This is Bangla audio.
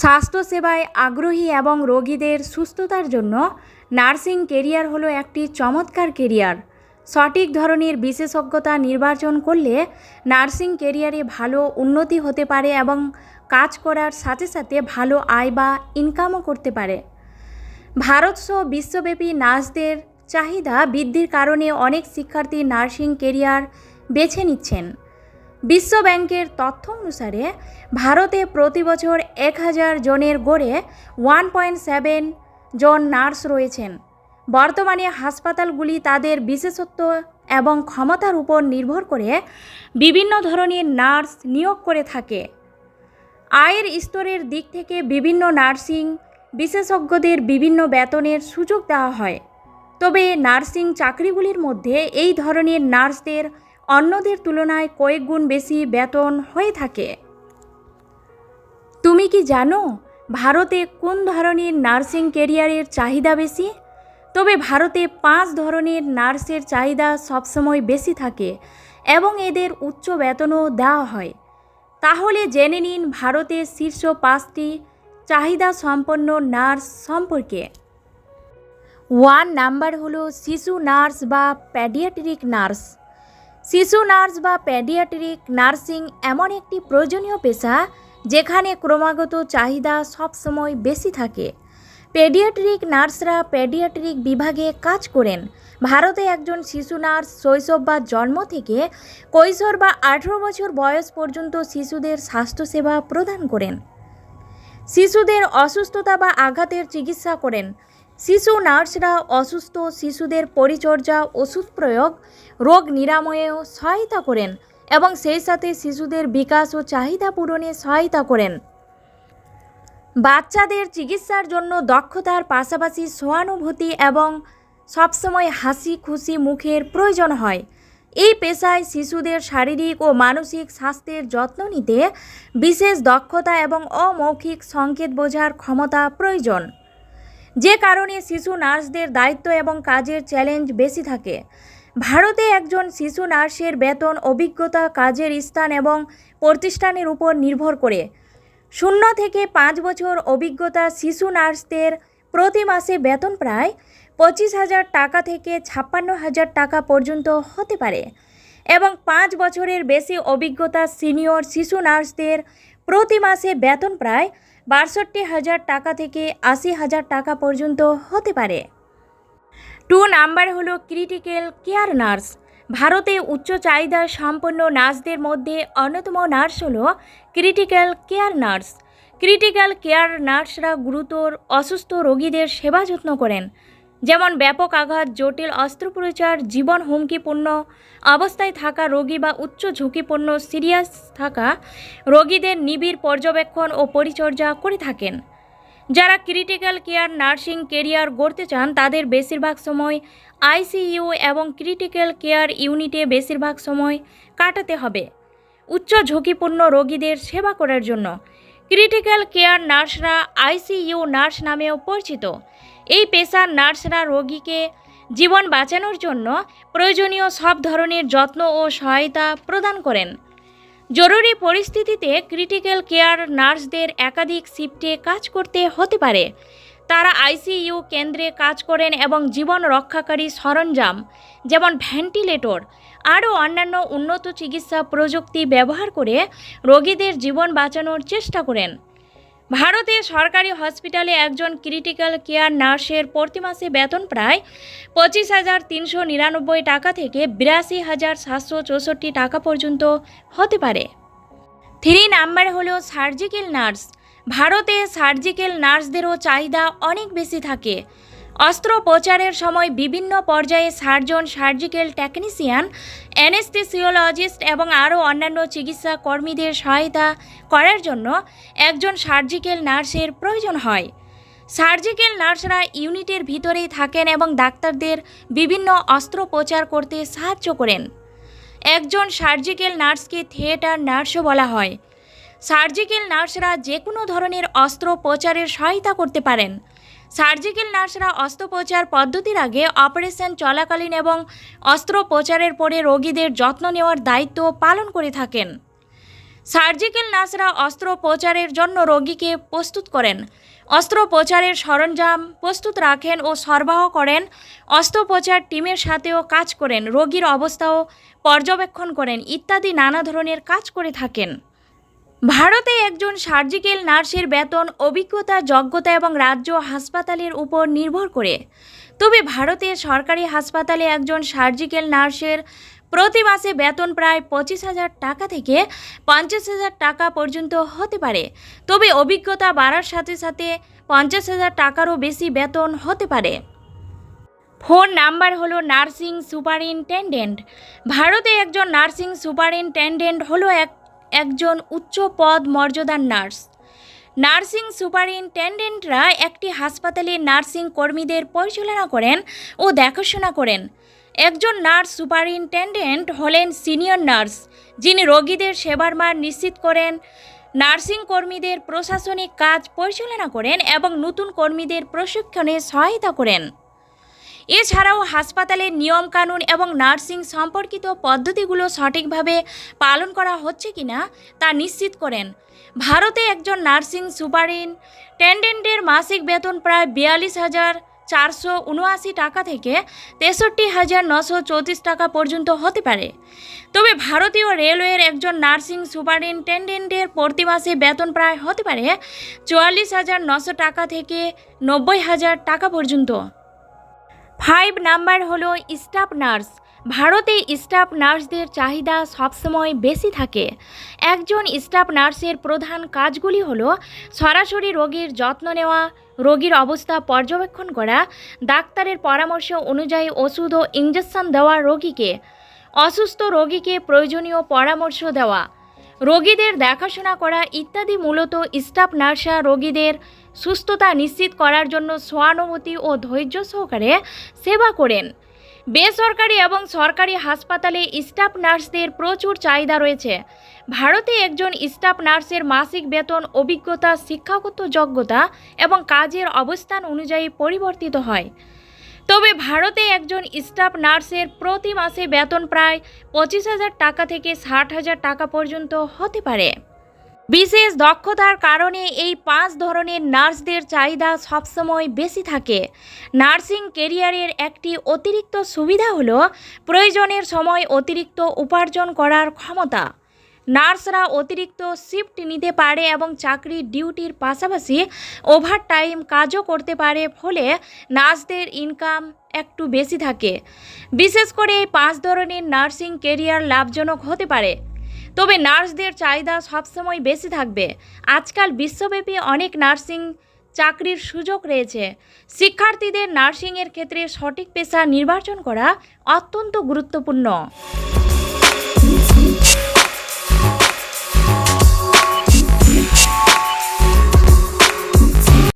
স্বাস্থ্যসেবায় আগ্রহী এবং রোগীদের সুস্থতার জন্য নার্সিং কেরিয়ার হলো একটি চমৎকার কেরিয়ার। সঠিক ধরনের বিশেষজ্ঞতা নির্বাচন করলে নার্সিং কেরিয়ারে ভালো উন্নতি হতে পারে এবং কাজ করার সাথে সাথে ভালো আয় বা ইনকামও করতে পারে। ভারতসহ বিশ্বব্যাপী নার্সদের চাহিদা বৃদ্ধির কারণে অনেক শিক্ষার্থী নার্সিং কেরিয়ার বেছে নিচ্ছেন। বিশ্ব ব্যাংকের তথ্য অনুসারে, ভারতে প্রতি বছর এক হাজার জনের গড়ে ওয়ান পয়েন্ট সেভেন জন নার্স রয়েছেন। বর্তমানে হাসপাতালগুলি তাদের বিশেষত্ব এবং ক্ষমতার উপর নির্ভর করে বিভিন্ন ধরনের নার্স নিয়োগ করে থাকে। আয়ের স্তরের দিক থেকে বিভিন্ন নার্সিং বিশেষজ্ঞদের বিভিন্ন বেতনের সুযোগ দেওয়া হয়। তবে নার্সিং চাকরিগুলির মধ্যে এই ধরনের নার্সদের অন্যদের তুলনায় কয়েক গুণ বেশি বেতন হয়ে থাকে। তুমি কি জানো, ভারতে কোন ধরনের নার্সিং কেরিয়ারের চাহিদা বেশি? তবে ভারতে পাঁচ ধরনের নার্সের চাহিদা সবসময় বেশি থাকে এবং এদের উচ্চ বেতনও দেওয়া হয়। তাহলে জেনে নিন ভারতের শীর্ষ পাঁচটি চাহিদা সম্পন্ন নার্স সম্পর্কে। ওয়ান নাম্বার হলো শিশু নার্স বা প্যাডিয়াট্রিক নার্স। শিশু নার্স বা প্যাডিয়াট্রিক নার্সিং এমন একটি প্রয়োজনীয় পেশা যেখানে ক্রমাগত চাহিদা সবসময় বেশি থাকে। পেডিয়াট্রিক নার্সরা পেডিয়াট্রিক বিভাগে কাজ করেন। ভারতে একজন শিশু নার্স শৈশব বা জন্ম থেকে কৈশোর বা আঠেরো বছর বয়স পর্যন্ত শিশুদের স্বাস্থ্যসেবা প্রদান করেন। শিশুদের অসুস্থতা বা আঘাতের চিকিৎসা করেন। শিশু নার্সরা অসুস্থ শিশুদের পরিচর্যা, ওষুধ প্রয়োগ, রোগ নিরাময়েও সহায়তা করেন এবং সেই সাথে শিশুদের বিকাশ ও চাহিদা পূরণে সহায়তা করেন। বাচ্চাদের চিকিৎসার জন্য দক্ষতার পাশাপাশি সহানুভূতি এবং সবসময় হাসি খুশি মুখের প্রয়োজন হয়। এই পেশায় শিশুদের শারীরিক ও মানসিক স্বাস্থ্যের যত্ন নিতে বিশেষ দক্ষতা এবং অমৌখিক সংকেত বোঝার ক্ষমতা প্রয়োজন। যে কারণে শিশু নার্সদের দায়িত্ব এবং কাজের চ্যালেঞ্জ বেশি থাকে। ভারতে একজন শিশু নার্সের বেতন, অভিজ্ঞতা, কাজের স্থান এবং প্রতিষ্ঠানের উপর নির্ভর করে। শূন্য থেকে পাঁচ বছর অভিজ্ঞতা শিশু নার্সদের প্রতি মাসে বেতন প্রায় পঁচিশ হাজার টাকা থেকে ছাপ্পান্ন হাজার টাকা পর্যন্ত হতে পারে এবং পাঁচ বছরের বেশি অভিজ্ঞতা সিনিয়র শিশু নার্সদের প্রতি মাসে বেতন প্রায় বাষট্টি হাজার টাকা থেকে আশি হাজার টাকা পর্যন্ত হতে পারে। টু নাম্বার হলো ক্রিটিক্যাল কেয়ার নার্স। ভারতে উচ্চ চাহিদা সম্পন্ন নার্সদের মধ্যে অন্যতম নার্স হলো critical care nurse. Critical care নার্সরা গুরুতর অসুস্থ রোগীদের সেবা যত্ন করেন। যেমন ব্যাপক আঘাত, জটিল অস্ত্রোপচার, জীবন হুমকিপূর্ণ, অবস্থায় থাকা রোগী বা উচ্চ ঝুঁকিপূর্ণ, সিরিয়াস থাকা রোগীদের নিবিড় পর্যবেক্ষণ ও পরিচর্যা করে থাকেন। যারা ক্রিটিক্যাল কেয়ার, নার্সিং কেরিয়ার গড়তে চান, তাদের বেশিরভাগ সময় আইসিইউ এবং ক্রিটিক্যাল কেয়ার ইউনিটে বেশিরভাগ সময় কাটাতে হবে। উচ্চ ঝুঁকিপূর্ণ রোগীদের সেবা করার জন্য। ক্রিটিক্যাল কেয়ার নার্সরা আইসিইউ নার্স নামেও পরিচিত। এই পেশার নার্সরা রোগীকে জীবন বাঁচানোর জন্য প্রয়োজনীয় সব ধরনের যত্ন ও সহায়তা প্রদান করেন। জরুরি পরিস্থিতিতে ক্রিটিক্যাল কেয়ার নার্সদের একাধিক শিফটে কাজ করতে হতে পারে। তারা আইসিইউ কেন্দ্রে কাজ করেন এবং জীবন রক্ষাকারী সরঞ্জাম যেমন ভেন্টিলেটর আরও অন্যান্য উন্নত চিকিৎসা প্রযুক্তি ব্যবহার করে রোগীদের জীবন বাঁচানোর চেষ্টা করেন। ভারতে সরকারি হসপিটালে একজন ক্রিটিক্যাল কেয়ার নার্সের প্রতি মাসে বেতন প্রায় পঁচিশ হাজার তিনশো নিরানব্বই টাকা থেকে বিরাশি হাজার সাতশো চৌষট্টি টাকা পর্যন্ত হতে পারে। থ্রি নাম্বার হলো সার্জিক্যাল নার্স। ভারতে সার্জিক্যাল নার্সদেরও চাহিদা অনেক বেশি থাকে। অস্ত্রোপচারের সময় বিভিন্ন পর্যায়ে সার্জন, সার্জিক্যাল টেকনিশিয়ান, অ্যানেস্থেসিওলজিস্ট এবং আরও অন্যান্য চিকিৎসা কর্মীদের সহায়তা করার জন্য একজন সার্জিক্যাল নার্সের প্রয়োজন হয়। সার্জিক্যাল নার্সরা ইউনিটের ভিতরেই থাকেন এবং ডাক্তারদের বিভিন্ন অস্ত্রোপচার করতে সাহায্য করেন। একজন সার্জিক্যাল নার্সকে থিয়েটার নার্সও বলা হয়। সার্জিক্যাল নার্সরা যে কোনো ধরনের অস্ত্রোপচারের সহায়তা করতে পারেন। সার্জিক্যাল নার্সরা অস্ত্রোপচার পদ্ধতির আগে অপারেশন চলাকালীন এবং অস্ত্রোপচারের পরে রোগীদের যত্ন নেওয়ার দায়িত্ব পালন করে থাকেন। সার্জিক্যাল নার্সরা অস্ত্রোপচারের জন্য রোগীকে প্রস্তুত করেন। অস্ত্রোপচারের সরঞ্জাম প্রস্তুত রাখেন ও সরবরাহ করেন। অস্ত্রোপচার টিমের সাথেও কাজ করেন। রোগীর অবস্থাও পর্যবেক্ষণ করেন। ইত্যাদি নানা ধরনের কাজ করে থাকেন। ভারতে একজন সার্জিক্যাল নার্সের বেতন, অভিজ্ঞতা, যোগ্যতা এবং রাজ্য হাসপাতালের উপর নির্ভর করে। তবে ভারতের সরকারি হাসপাতালে একজন সার্জিক্যাল নার্সের প্রতি মাসে বেতন প্রায় পঁচিশ হাজার টাকা থেকে পঞ্চাশ হাজার টাকা পর্যন্ত হতে পারে। তবে অভিজ্ঞতা বাড়ার সাথে সাথে পঞ্চাশ হাজার টাকারও বেশি বেতন হতে পারে। ফোন নাম্বার হলো নার্সিং সুপারিনটেন্ডেন্ট। ভারতে একজন নার্সিং সুপারিনটেন্ডেন্ট হলো এক একজন উচ্চ পদ মর্যাদার নার্স। নার্সিং সুপারিনটেন্ডেন্টরা একটি হাসপাতালে নার্সিং কর্মীদের পরিচালনা করেন ও দেখাশোনা করেন। একজন নার্স সুপারিনটেন্ডেন্ট হলেন সিনিয়র নার্স, যিনি রোগীদের সেবার মান নিশ্চিত করেন, নার্সিং কর্মীদের প্রশাসনিক কাজ পরিচালনা করেন এবং নতুন কর্মীদের প্রশিক্ষণে সহায়তা করেন। এছাড়াও হাসপাতালের নিয়মকানুন এবং নার্সিং সম্পর্কিত পদ্ধতিগুলো সঠিকভাবে পালন করা হচ্ছে কিনা তা নিশ্চিত করেন। ভারতে একজন নার্সিং সুপারিনটেন্ডেন্টের মাসিক বেতন প্রায় বিয়াল্লিশ হাজার চারশো উনআশি টাকা থেকে তেষট্টি হাজার নশো চৌত্রিশ টাকা পর্যন্ত হতে পারে। তবে ভারতীয় রেলওয়ের একজন নার্সিং সুপারিনটেন্ডেন্টের প্রতি মাসে বেতন প্রায় হতে পারে চুয়াল্লিশ হাজার নশো টাকা থেকে নব্বই হাজার টাকা পর্যন্ত। ফাইভ নাম্বার হলো স্টাফ নার্স ভারতে স্টাফ নার্সদের চাহিদা সবসময় বেশি থাকে। একজন স্টাফ নার্সের প্রধান কাজগুলি হলো সরাসরি রোগীর যত্ন নেওয়া, রোগীর অবস্থা পর্যবেক্ষণ করা, ডাক্তারের পরামর্শ অনুযায়ী ওষুধ ও ইঞ্জেকশন দেওয়া রোগীকে, অসুস্থ রোগীকে প্রয়োজনীয় পরামর্শ দেওয়া। রোগীদের দেখাশোনা করা ইত্যাদি মূলত স্টাফ নার্সরা রোগীদের সুস্থতা নিশ্চিত করার জন্য সহানুভূতি ও ধৈর্য সহকারে সেবা করেন। বেসরকারি এবং সরকারি হাসপাতালে স্টাফ নার্সদের প্রচুর চাহিদা রয়েছে। ভারতে একজন স্টাফ নার্সের মাসিক বেতন, অভিজ্ঞতা, শিক্ষাগত যোগ্যতা এবং কাজের অবস্থান অনুযায়ী পরিবর্তিত হয়। তবে ভারতে একজন স্টাফ নার্সের প্রতি মাসে বেতন প্রায় পঁচিশ হাজার টাকা থেকে ষাট হাজার টাকা পর্যন্ত হতে পারে। বিশেষ দক্ষতার কারণে এই পাঁচ ধরনের নার্সদের চাহিদা সবসময় বেশি থাকে। নার্সিং কেরিয়ারের একটি অতিরিক্ত সুবিধা হলো প্রয়োজনের সময় অতিরিক্ত উপার্জন করার ক্ষমতা। নার্সরা অতিরিক্ত শিফট নিতে পারে এবং চাকরির ডিউটির পাশাপাশি ওভারটাইম কাজও করতে পারে, ফলে নার্সদের ইনকাম একটু বেশি থাকে। বিশেষ করে এই পাঁচ ধরনের নার্সিং কেরিয়ার লাভজনক হতে পারে। তবে নার্সদের চাহিদা সবসময় বেশি থাকবে। আজকাল বিশ্বব্যাপী অনেক নার্সিং চাকরির সুযোগ রয়েছে। শিক্ষার্থীদের নার্সিংয়ের ক্ষেত্রে সঠিক পেশা নির্বাচন করা অত্যন্ত গুরুত্বপূর্ণ।